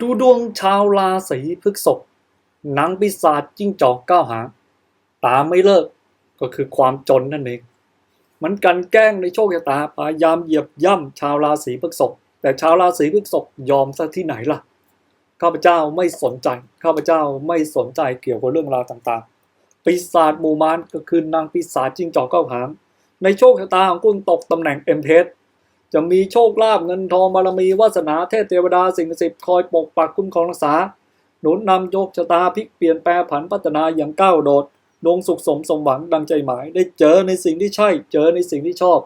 ดูดวงชาวราศีพฤษภนางปีศาจจิ้งจอกก้าวหางตามไม่เลิกก็คือความจนนั่นเอง มันกันแกล้งในโชคชะตาพยายามเหยียบย่ำชาวราศีพฤษภแต่ชาวราศีพฤษภยอมซะที่ไหนล่ะข้าพเจ้าไม่สนใจข้าพเจ้าไม่สนใจเกี่ยวกับเรื่องราวต่างๆ ปีศาจหมู่มารก็คือนางปีศาจจิ้งจอกก้าวหางในโชคชะตาของคุณตกตำแหน่งเอ็มเพส จะมีโชคลาภเงินทองบารมีวาสนาเทพเทวดาสิ่งศักดิ์สิทธิ์คอยปกปักคุ้มครองรักษา หนุนนำโชคชะตาพลิกเปลี่ยนแปลผันพัฒนาอย่างก้าวโดดดวงสุขสมสมหวังดังใจหมาย ได้เจอในสิ่งที่ใช่ เจอในสิ่งที่ชอบ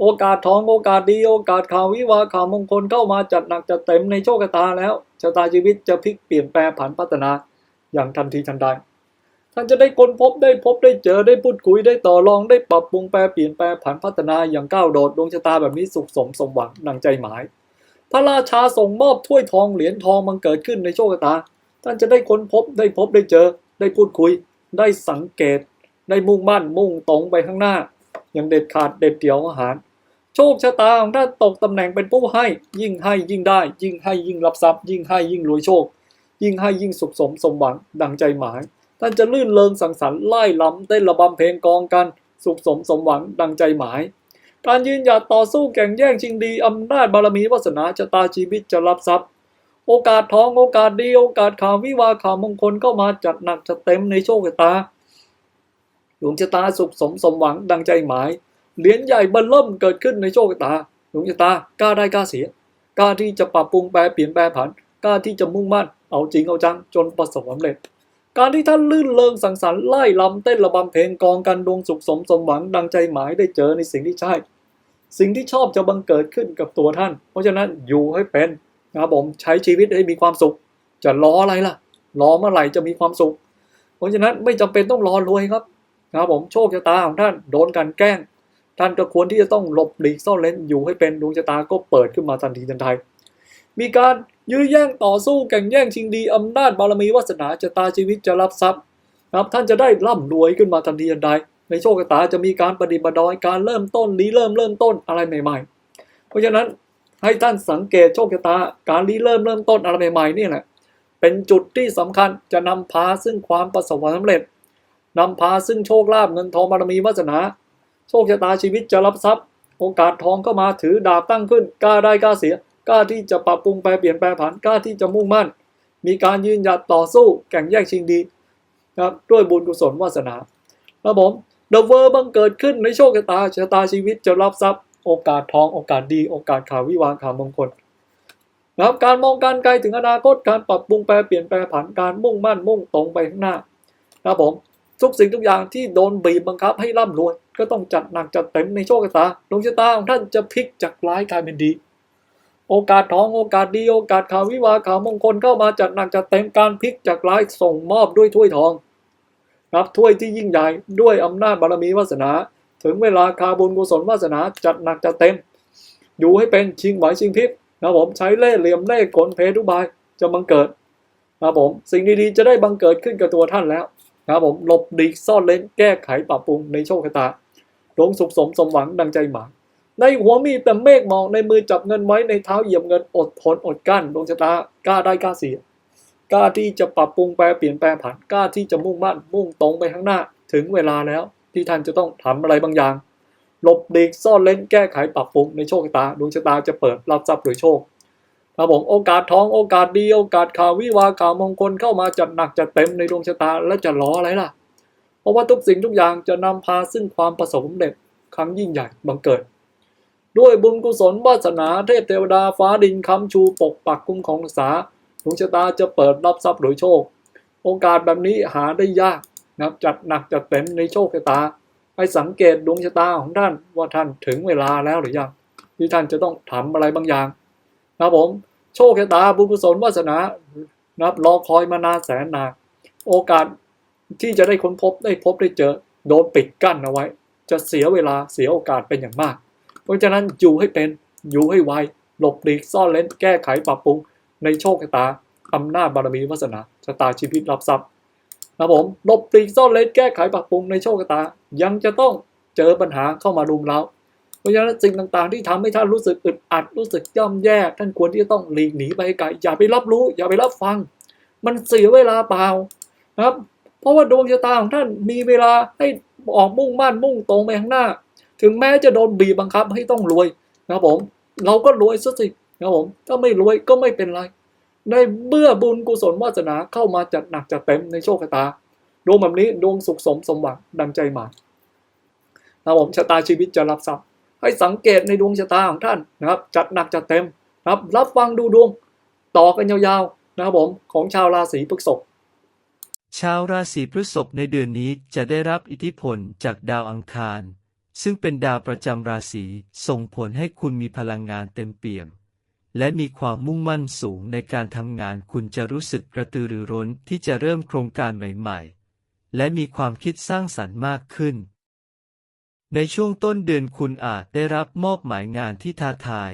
โอกาสทองโอกาสดีโอกาสข่าววิวาข่าวมงคลเข้ามาจัดหนักจัดเต็มในโชคชะตาแล้วชะตาชีวิตจะพลิกเปลี่ยนแปลผันพัฒนาอย่างทันทีทันใด ท่านจะได้ค้นพบได้พบได้เจอได้พูดคุยได้ต่อรองได้ปรับปรุงแปลเปลี่ยนแปลผันพัฒนาอย่างก้าวโดดดวงชะตาแบบนี้สุขสมสมหวังดังใจหมาย พระราชาส่งมอบถ้วยทองเหรียญทองมันเกิดขึ้นในโชคชะตา ท่านจะได้ค้นพบได้พบได้เจอ ได้พูดคุย ได้สังเกต ได้มุ่งมั่นมุ่งตรงไปข้างหน้า อย่างเด็ดขาดเด็ดเดี่ยวอาหาร โชคชะตาของท่านตกตำแหน่งเป็นผู้ให้ ยิ่งให้ยิ่งได้ ยิ่งให้ยิ่งรับทรัพย์ ยิ่งให้ยิ่งรวยโชค ยิ่งให้ยิ่งสุขสมสมหวังดังใจหมาย ท่านจะลื่นเริงสังสรรค์ไล่ล้ำเต้นระบำเพลงกองกัน สุขสมสมหวังดังใจหมาย การยืนหยัดต่อสู้แข่งแย่งชิงดีอำนาจบารมีวาสนาชะตาชีวิตจะรับทรัพย์ โอกาสทองโอกาสดีโอกาสข่าววิวาข่าวมงคลเข้ามาจัดหนักจัดเต็มในโชคชะตาดวงชะตาสุขสมสมหวังดังใจหมาย เหรียญใหญ่บรเริ่มเกิดขึ้นในโชคชะตาดวงชะตากล้าได้กล้าเสียกล้าที่จะปรับปรุงแปลเปลี่ยนแปลผันกล้าที่จะมุ่งมั่นเอาจริงเอาจังจนประสบความสำเร็จ การที่ท่านลื่นเริงสังสรรค์ไล่ลำเต้นระบำเพลงกองกันดวงสุขสมสมหวังดังใจหมายได้เจอในสิ่งที่ใช่ สิ่งที่ชอบจะบังเกิดขึ้นกับตัวท่าน เพราะฉะนั้นอยู่ให้เป็นนะครับผมใช้ชีวิตให้มีความสุข จะรออะไรล่ะรอเมื่อไหร่จะมีความสุข เพราะฉะนั้นไม่จำเป็นต้องรอรวยครับนะครับผมโชคชะตาของท่านโดนกลันแกล้ง ท่านก็ควรที่จะต้องหลบหลีกซ่อนเลนอยู่ให้เป็นดวงชะตาก็เปิดขึ้นมาทันทีทันใด มีการยื้อแย่งต่อสู้แข่งแย่งชิงดีอำนาจบารมีวาสนาชะตาชีวิตจะรับทรัพย์ครับท่านจะได้ร่ำรวยขึ้นมาทันทีทันใด ในโชคชะตาจะมีการปฏิบัติดอยการเริ่มต้นรีเริ่มเริ่มต้นอะไรใหม่ ๆ เพราะฉะนั้นให้ท่านสังเกตโชคชะตาการรีเริ่มเริ่มต้นอะไรใหม่ๆนี่แหละเป็นจุดที่สำคัญจะนำพาซึ่งความประสบความสำเร็จนำพาซึ่งโชคลาภเงินทองบารมีวาสนา โชคชะตาชีวิตจะรับทรัพย์ โอกาสทองก็มาถือดาบตั้งขึ้นกล้าได้กล้าเสีย กล้าที่จะปรับปรุงแปลเปลี่ยนแปลผันกล้าที่จะมุ่งมั่น มีการยืนหยัดต่อสู้แข่งแย่งชิงดีนะครับด้วยบุญกุศลวาสนาครับผมเดอะเวอร์บังเกิดขึ้นในโชคชะตาชะตาชีวิตจะรับทรัพย์ โอกาสทองโอกาสดี โอกาสข่าววิวาข่าวมงคลนะครับการมองการไกลถึงอนาคตการปรับปรุงแปลเปลี่ยนแปลผันการมุ่งมั่นมุ่งตรงไปข้างหน้าครับผมทุกสิ่งทุกอย่างที่โดนบีบบังคับให้ร่ำรวย ก็ต้องจัดหนักจัดเต็มในโชคชะตาดวงชะตาของท่านจะพลิกจากร้ายกลายเป็นดี โอกาสทองโอกาสดี โอกาสข่าววิวาข่าวมงคลเข้ามาจัดหนักจัดเต็มการพลิกจากร้ายส่งมอบด้วยถ้วยทองรับถ้วยที่ยิ่งใหญ่ด้วยอำนาจบารมีวาสนา ถึงเวลาคาบุญกุศลวาสนาจัดหนักจัดเต็ม อยู่ให้เป็นชิงไหวชิงพริบนะผมใช้เล่ห์เหลี่ยมเล่ห์กลเพทุบายจะบังเกิดนะผมสิ่งดีๆจะได้บังเกิดขึ้นกับตัวท่านแล้วนะผมหลบดีซ่อนเล้นแก้ไขปรับปรุงในโชคชะตาดวงสุขสมสมหวังดังใจหมาย ในหัวมีแต่เมฆมองในมือจับเงินไว้ในเท้าเหยียบเงินอดทนอดกั้นดวงชะตากล้าได้กล้าเสียกล้าที่จะปรับปรุงแปลเปลี่ยนแปลผันกล้าที่จะมุ่งมั่นมุ่งตรงไปข้างหน้า ถึงเวลาแล้วที่ท่านจะต้องทำอะไรบางอย่างหลบเดีซ่อนเล้นแก้ไขปรับปรุงในโชคชะตาดวงชะตาจะเปิดรับทรัพย์โดยโชคครับผมโอกาสท้องโอกาสดีโอกาสข่าววิวาข่าวมงคลเข้ามาจัดหนักจัดเต็มในดวงชะตาแล้วจะรออะไรล่ะ เพราะว่าทุกสิ่งทุกอย่างจะนำพาซึ่งความประสบความสำเร็จครั้งยิ่งใหญ่บังเกิด ด้วยบุญกุศลวาสนาเทพเทวดาฟ้าดินคำชูปกปักคุ้มของรักษาดวงชะตาจะเปิดรับทรัพย์โดยโชค โอกาสแบบนี้หาได้ยากนะครับจัดหนักจัดเต็มในโชคชะตาให้สังเกตดวงชะตาของท่านว่าท่านถึงเวลาแล้วหรือยังที่ท่านจะต้องทำอะไรบางอย่างนะครับผมโชคชะตาบุญกุศลวาสนานะครับรอคอยมานานแสนนานโอกาสที่จะได้ค้นพบได้พบได้เจอโดนปิดกั้นเอาไว้ จะเสียเวลาเสียโอกาสเป็นอย่างมาก เพราะฉะนั้นอยู่ให้เป็นอยู่ให้ไวหลบหลีกซ่อนเล้นแก้ไขปรับปรุง ในโชคชะตาอำนาจบารมีวาสนาชะตาชีวิตรับทรัพย์นะผมหลบหลีกซ่อนเล้นแก้ไขปรับปรุงในโชคชะตายังจะต้องเจอปัญหาเข้ามารุมเราเพราะฉะนั้นสิ่งต่างๆ ที่ทำให้ท่านรู้สึกอึดอัดรู้สึกย่ำแย่ท่านควรที่จะต้องหลีกหนีไปไกลอย่าไปรับรู้ อย่าไปรับฟัง มันเสียเวลาเปล่านะครับ เพราะว่าดวงชะตาของท่านมีเวลาให้ออกมุ่งมั่นมุ่งตรงไปข้างหน้า ถึงแม้จะโดนบีบบังคับให้ต้องรวยนะครับผม เราก็รวยซะสินะครับผมถ้าไม่รวยก็ไม่เป็นไร ได้เมื่อบุญกุศลวาสนาเข้ามาจัดหนักจัดเต็มในโชคชะตาดวงแบบนี้ดวงสุขสมสมหวังดังใจหมายนะครับผมชะตาชีวิตจะรับทรัพย์ให้สังเกตในดวงชะตาของท่านนะครับ จัดหนักจัดเต็มนะครับ รับฟังดูดวงต่อกันยาวๆนะครับผมของชาวราศีพฤษภชาวราศีพฤษภในเดือนนี้จะได้รับอิทธิพลจากดาวอังคาร ซึ่งเป็นดาวประจำราศีส่งผลให้คุณมีพลังงานเต็มเปี่ยม และมีความมุ่งมั่นสูงในการทำงานคุณจะรู้สึกกระตือรือร้นที่จะเริ่มโครงการใหม่ๆ และมีความคิดสร้างสรรค์มากขึ้น ในช่วงต้นเดือนคุณอาจได้รับมอบหมายงานที่ท้าทาย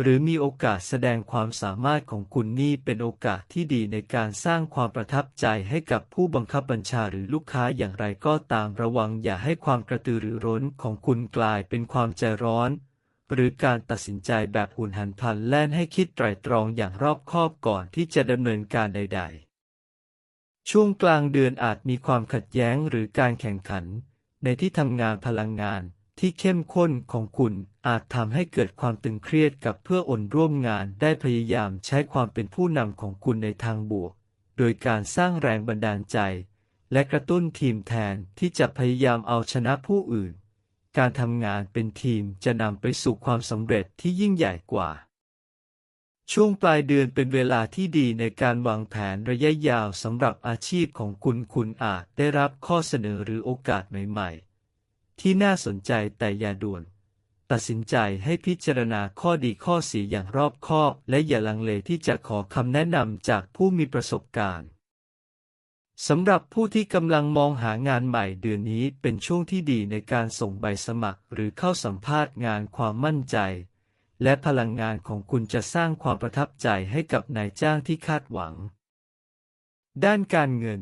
หรือมีโอกาสแสดงความสามารถของคุณนี่เป็นโอกาสที่ดีในการสร้างความประทับใจให้กับผู้บังคับบัญชาหรือลูกค้าอย่างไรก็ตามระวังอย่าให้ความกระตือรือร้นของคุณกลายเป็นความใจร้อน หรือการตัดสินใจแบบหุนหันพลันแล่นให้คิดไตร่ตรองอย่างรอบคอบก่อนที่จะดำเนินการใด ๆ ช่วงกลางเดือนอาจมีความขัดแย้งหรือการแข่งขัน ในที่ทำงานพลังงาน ที่เข้มข้นของคุณอาจทำให้เกิดความตึงเครียดกับเพื่ออนร่วมงานได้พยายามใช้ความเป็นผู้นำของคุณในทางบวก โดยการสร้างแรงบันดาลใจ และกระตุ้นทีมแทนที่จะพยายามเอาชนะผู้อื่น การทำงานเป็นทีมจะนำไปสู่ความสำเร็จที่ยิ่งใหญ่กว่า ช่วงปลายเดือนเป็นเวลาที่ดีในการวางแผนระยะยาวสำหรับอาชีพของคุณคุณอาจได้รับข้อเสนอหรือโอกาสใหม่ๆ ที่น่าสนใจแต่อย่าด่วน ตัดสินใจให้พิจารณาข้อดีข้อเสียอย่างรอบคอบ และอย่าลังเลที่จะขอคำแนะนำจากผู้มีประสบการณ์สำหรับผู้ที่กำลังมองหางานใหม่เดือนนี้เป็นช่วงที่ดีในการส่งใบสมัคร หรือเข้าสัมภาษณ์งานความมั่นใจ และพลังงานของคุณจะสร้างความประทับใจให้กับนายจ้างที่คาดหวัง ด้านการเงิน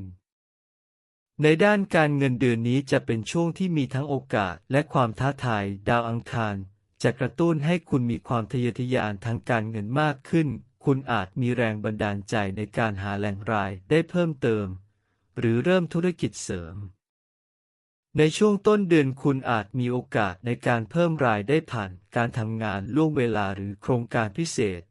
ในด้านการเงินเดือนนี้จะเป็นช่วงที่มีทั้งโอกาสและความท้าทาย ดาวอังคาร จะกระตุ้นให้คุณมีความทะเยอทะยานทางการเงินมากขึ้น คุณอาจมีแรงบันดาลใจในการหาแหล่งรายได้เพิ่มเติม หรือเริ่มธุรกิจเสริม ในช่วงต้นเดือนคุณอาจมีโอกาสในการเพิ่มรายได้ผ่านการทำงานล่วงเวลาหรือโครงการพิเศษ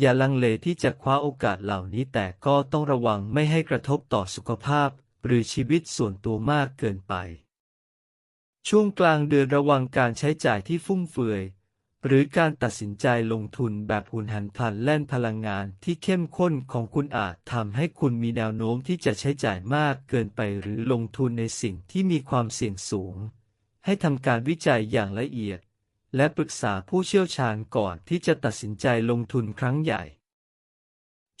อย่าลังเลที่จะคว้าโอกาสเหล่านี้แต่ก็ต้องระวังไม่ให้กระทบต่อสุขภาพ หรือชีวิตส่วนตัวมากเกินไป ช่วงกลางเดือนระวังการใช้จ่ายที่ฟุ่มเฟือย หรือการตัดสินใจลงทุนแบบหุนหันพลันแล่นพลังงานที่เข้มข้นของคุณอาจทำให้คุณมีแนวโน้มที่จะใช้จ่ายมากเกินไปหรือลงทุนในสิ่งที่มีความเสี่ยงสูง ให้ทำการวิจัยอย่างละเอียด และปรึกษาผู้เชี่ยวชาญก่อนที่จะตัดสินใจลงทุนครั้งใหญ่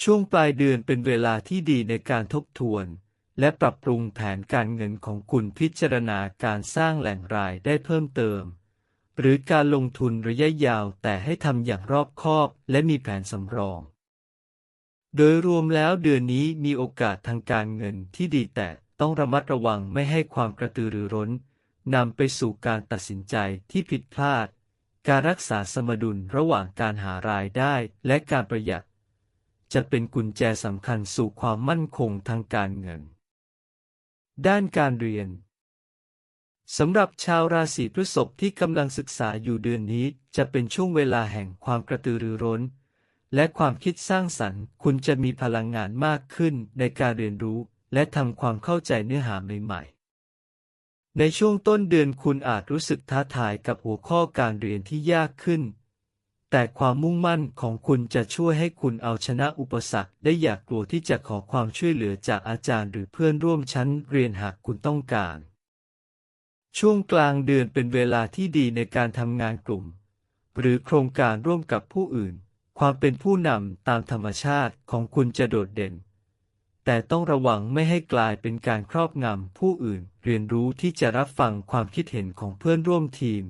ช่วงปลายเดือนเป็นเวลาที่ดีในการทบทวน และปรับปรุงแผนการเงินของคุณพิจารณาการสร้างแหล่งรายได้เพิ่มเติม หรือการลงทุนระยะยาวแต่ให้ทำอย่างรอบคอบและมีแผนสำรอง โดยรวมแล้วเดือนนี้มีโอกาสทางการเงินที่ดีแต่ต้องระมัดระวังไม่ให้ความกระตือรือร้นนำไปสู่การตัดสินใจที่ผิดพลาด การรักษาสมดุลระหว่างการหารายได้และการประหยัด จะเป็นกุญแจสำคัญสู่ความมั่นคงทางการเงิน ด้านการเรียนสำหรับชาวราศีพฤษภที่กำลังศึกษาอยู่เดือนนี้จะเป็นช่วงเวลาแห่งความกระตือรือร้น และความคิดสร้างสรรค์ คุณจะมีพลังงานมากขึ้นในการเรียนรู้ และทำความเข้าใจเนื้อหาใหม่ๆ ในช่วงต้นเดือนคุณอาจรู้สึกท้าทายกับหัวข้อการเรียนที่ยากขึ้น แต่ความมุ่งมั่นของคุณจะช่วยให้คุณเอาชนะอุปสรรคได้อย่างกลัวที่จะขอความช่วยเหลือจากอาจารย์หรือเพื่อนร่วมชั้นเรียนหากคุณต้องการ ช่วงกลางเดือนเป็นเวลาที่ดีในการทำงานกลุ่ม หรือโครงการร่วมกับผู้อื่น ความเป็นผู้นำตามธรรมชาติของคุณจะโดดเด่น แต่ต้องระวังไม่ให้กลายเป็นการครอบงำผู้อื่น เรียนรู้ที่จะรับฟังความคิดเห็นของเพื่อนร่วมทีม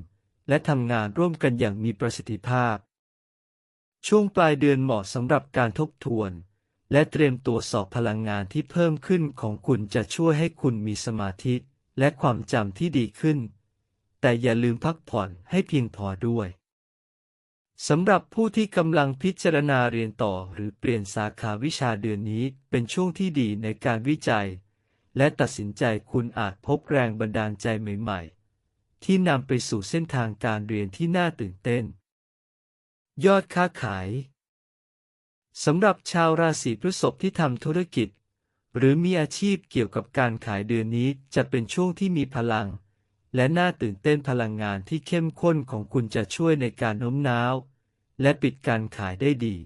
และทำงานร่วมกันอย่างมีประสิทธิภาพ ช่วงปลายเดือนเหมาะสำหรับการทบทวน และเตรียมตัวสอบพลังงานที่เพิ่มขึ้นของคุณจะช่วยให้คุณมีสมาธิ และความจำที่ดีขึ้น แต่อย่าลืมพักผ่อนให้เพียงพอด้วยสำหรับผู้ที่กำลังพิจารณาเรียนต่อหรือเปลี่ยนสาขาวิชาเดือนนี้เป็นช่วงที่ดีในการวิจัย และตัดสินใจคุณอาจพบแรงบันดาลใจใหม่ ๆ ที่นำไปสู่เส้นทางการเรียนที่น่าตื่นเต้น ยอดค้าขาย สำหรับชาวราศีพฤษภที่ทำธุรกิจ หรือมีอาชีพเกี่ยวกับการขายเดือนนี้จะเป็นช่วงที่มีพลัง และน่าตื่นเต้นพลังงานที่เข้มข้นของคุณจะช่วยในการโน้มน้าว และปิดการขายได้ดี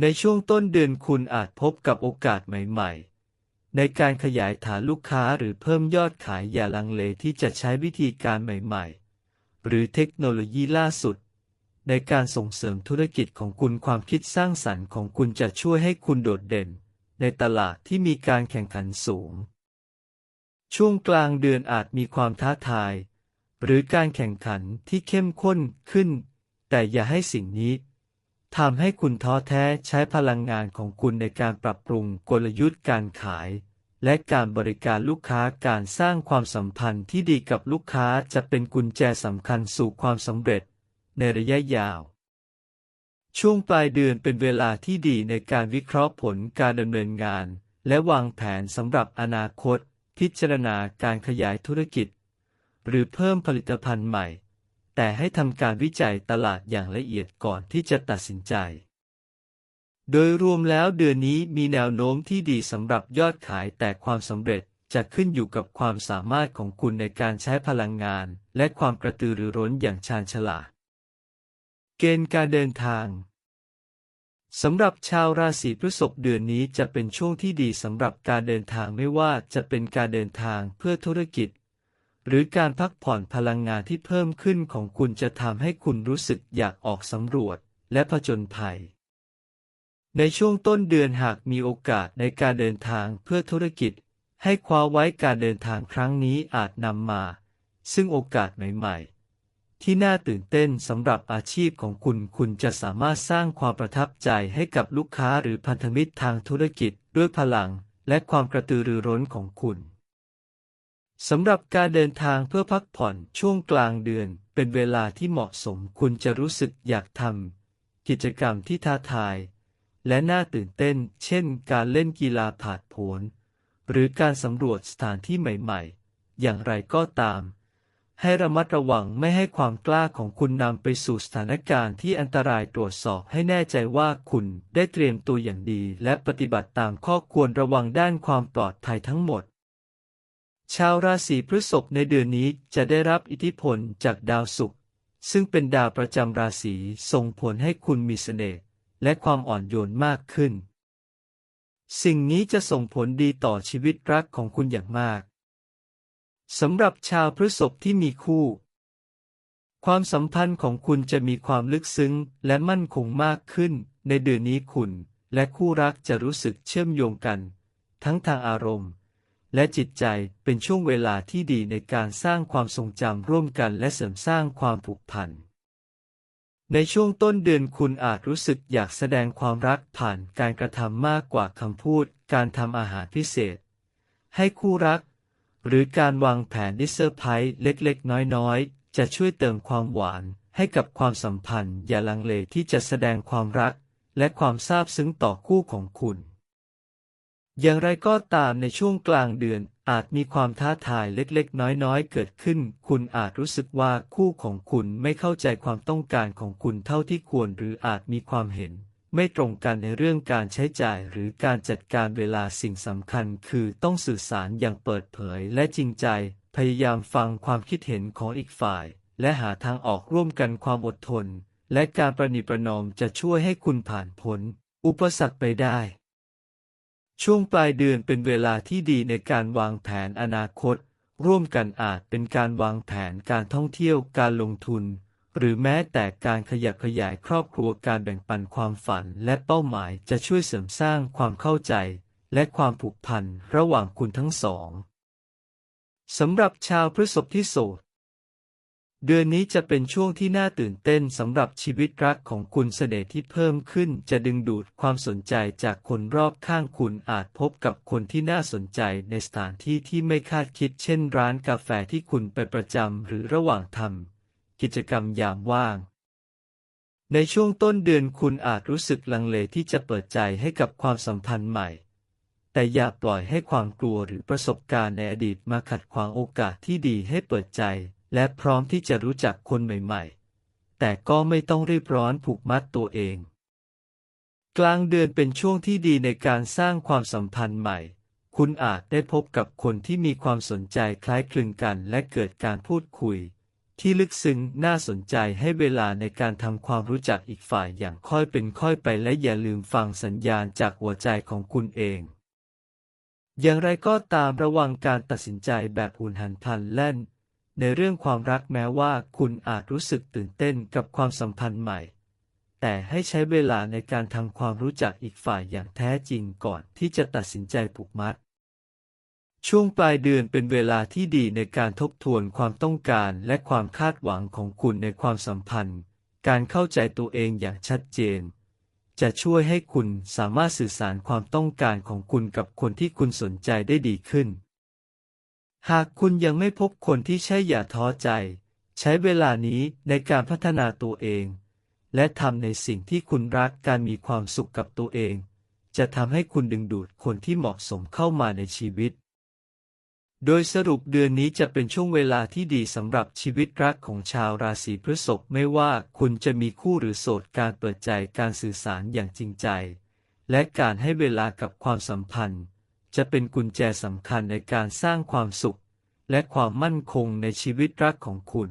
ในช่วงต้นเดือนคุณอาจพบกับโอกาสใหม่ๆในการขยายฐานลูกค้าหรือเพิ่มยอดขายอย่าลังเลที่จะใช้วิธีการใหม่ ๆ หรือเทคโนโลยีล่าสุด ในการส่งเสริมธุรกิจของคุณความคิดสร้างสรรค์ของคุณจะช่วยให้คุณโดดเด่น ในตลาดที่มีการแข่งขันสูง ช่วงกลางเดือนอาจมีความท้าทาย หรือการแข่งขันที่เข้มข้นขึ้น แต่อย่าให้สิ่งนี้ทำให้คุณท้อแท้ใช้พลังงานของคุณในการปรับปรุงกลยุทธ์การขาย และการบริการลูกค้าการสร้างความสัมพันธ์ที่ดีกับลูกค้าจะเป็นกุญแจสำคัญสู่ความสำเร็จ ในระยะยาว ช่วงปลายเดือนเป็นเวลาที่ดีในการวิเคราะห์ผลการดำเนินงาน และวางแผนสำหรับอนาคต พิจารณาการขยายธุรกิจ หรือเพิ่มผลิตภัณฑ์ใหม่ แต่ให้ทำการวิจัยตลาดอย่างละเอียดก่อนที่จะตัดสินใจ โดยรวมแล้วเดือนนี้มีแนวโน้มที่ดีสำหรับยอดขายแต่ความสำเร็จจะขึ้นอยู่กับความสามารถของคุณในการใช้พลังงาน และความกระตือรือร้นอย่างชาญฉลาด เกณฑ์การเดินทางสำหรับชาวราศีพฤษภเดือนนี้จะเป็นช่วงที่ดีสำหรับการเดินทางไม่ว่าจะเป็นการเดินทางเพื่อธุรกิจ หรือการพักผ่อนพลังงานที่เพิ่มขึ้นของคุณจะทำให้คุณรู้สึกอยากออกสำรวจและผจญภัย ในช่วงต้นเดือนหากมีโอกาสในการเดินทางเพื่อธุรกิจ ให้คว้าไว้การเดินทางครั้งนี้อาจนำมา ซึ่งโอกาสใหม่ๆ ที่น่าตื่นเต้นสำหรับอาชีพของคุณ คุณจะสามารถสร้างความประทับใจให้กับลูกค้าหรือพันธมิตรทางธุรกิจด้วยพลังและความกระตือรือร้นของคุณสำหรับการเดินทางเพื่อพักผ่อนช่วงกลางเดือน เป็นเวลาที่เหมาะสมคุณจะรู้สึกอยากทำกิจกรรมที่ท้าทาย และน่าตื่นเต้น เช่น การเล่นกีฬาผาดโผนหรือการสำรวจสถานที่ใหม่ ๆ อย่างไรก็ตาม ให้ระมัดระวังไม่ให้ความกล้าของคุณนำไปสู่สถานการณ์ที่อันตรายตรวจสอบให้แน่ใจว่าคุณได้เตรียมตัวอย่างดี และปฏิบัติตามข้อควรระวังด้านความปลอดภัยทั้งหมด ชาวราศีพฤษภในเดือนนี้จะได้รับอิทธิพลจากดาวศุกร์ซึ่งเป็นดาวประจำราศีส่งผลให้คุณมีเสน่ห์และความอ่อนโยนมากขึ้น สิ่งนี้จะส่งผลดีต่อชีวิตรักของคุณอย่างมาก สำหรับชาวพฤษภที่มีคู่ ความสัมพันธ์ของคุณจะมีความลึกซึ้งและมั่นคงมากขึ้น ในเดือนนี้คุณ และคู่รักจะรู้สึกเชื่อมโยงกัน ทั้งทางอารมณ์ และจิตใจเป็นช่วงเวลาที่ดีในการสร้างความทรงจำร่วมกันและเสริมสร้างความผูกพันในช่วงต้นเดือนคุณอาจรู้สึกอยากแสดงความรักผ่านการกระทำมากกว่าคำพูด การทำอาหารพิเศษ ให้คู่รัก หรือการวางแผนดิเซอร์ไพรส์เล็กๆ น้อยๆ จะช่วยเติมความหวานให้กับความสัมพันธ์อย่าลังเลที่จะแสดงความรัก และความซาบซึ้งต่อคู่ของคุณ อย่างไรก็ตามในช่วงกลางเดือนอาจมีความท้าทายเล็กๆ น้อยๆ เกิดขึ้น คุณอาจรู้สึกว่าคู่ของคุณไม่เข้าใจความต้องการของคุณเท่าที่ควร หรืออาจมีความเห็น ไม่ตรงกันในเรื่องการใช้จ่ายหรือการจัดการเวลาสิ่งสำคัญคือต้องสื่อสารอย่างเปิดเผยและจริงใจ พยายามฟังความคิดเห็นของอีกฝ่าย และหาทางออกร่วมกันความอดทน และการประนีประนอมจะช่วยให้คุณผ่านพ้นอุปสรรคไปได้ ช่วงปลายเดือนเป็นเวลาที่ดีในการวางแผนอนาคต ร่วมกันอาจเป็นการวางแผนการท่องเที่ยวการลงทุน หรือแม้แต่การขยับขยายครอบครัวการแบ่งปันความฝันและเป้าหมายจะช่วยเสริมสร้างความเข้าใจ และความผูกพันระหว่างคุณทั้งสองสำหรับชาวพฤษภที่โสดเดือนนี้จะเป็นช่วงที่น่าตื่นเต้นสำหรับชีวิตรักของคุณเสน่ห์ที่เพิ่มขึ้น จะดึงดูดความสนใจจากคนรอบข้างคุณอาจพบกับคนที่น่าสนใจในสถานที่ที่ไม่คาดคิด เช่น ร้านกาแฟที่คุณไปประจำหรือระหว่างทำ กิจกรรมยามว่าง ในช่วงต้นเดือนคุณอาจรู้สึกลังเลที่จะเปิดใจให้กับความสัมพันธ์ใหม่ แต่อย่าปล่อยให้ความกลัวหรือประสบการณ์ในอดีตมาขัดขวางโอกาสที่ดีให้เปิดใจ และพร้อมที่จะรู้จักคนใหม่ ๆ แต่ก็ไม่ต้องรีบร้อนผูกมัดตัวเอง กลางเดือนเป็นช่วงที่ดีในการสร้างความสัมพันธ์ใหม่คุณอาจได้พบกับคนที่มีความสนใจคล้ายคลึงกันและเกิดการพูดคุย ที่ลึกซึ้งน่าสนใจให้เวลาในการทำความรู้จักอีกฝ่ายอย่างค่อยเป็นค่อยไปและอย่าลืมฟังสัญญาณจากหัวใจของคุณเอง อย่างไรก็ตามระวังการตัดสินใจแบบหุนหันพลันแล่น ในเรื่องความรักแม้ว่าคุณอาจรู้สึกตื่นเต้นกับความสัมพันธ์ใหม่ แต่ให้ใช้เวลาในการทำความรู้จักอีกฝ่ายอย่างแท้จริงก่อนที่จะตัดสินใจผูกมัด ช่วงปลายเดือนเป็นเวลาที่ดีในการทบทวนความต้องการและความคาดหวังของคุณในความสัมพันธ์ การเข้าใจตัวเองอย่างชัดเจน จะช่วยให้คุณสามารถสื่อสารความต้องการของคุณกับคนที่คุณสนใจได้ดีขึ้น หากคุณยังไม่พบคนที่ใช่อย่าท้อใจ ใช้เวลานี้ในการพัฒนาตัวเอง และทำในสิ่งที่คุณรักการมีความสุขกับตัวเอง จะทำให้คุณดึงดูดคนที่เหมาะสมเข้ามาในชีวิต โดยสรุปเดือนนี้จะเป็นช่วงเวลาที่ดีสำหรับชีวิตรักของชาวราศีพฤษภไม่ว่าคุณจะมีคู่หรือโสดการเปิดใจการสื่อสารอย่างจริงใจ และการให้เวลากับความสัมพันธ์ จะเป็นกุญแจสำคัญในการสร้างความสุข และความมั่นคงในชีวิตรักของคุณ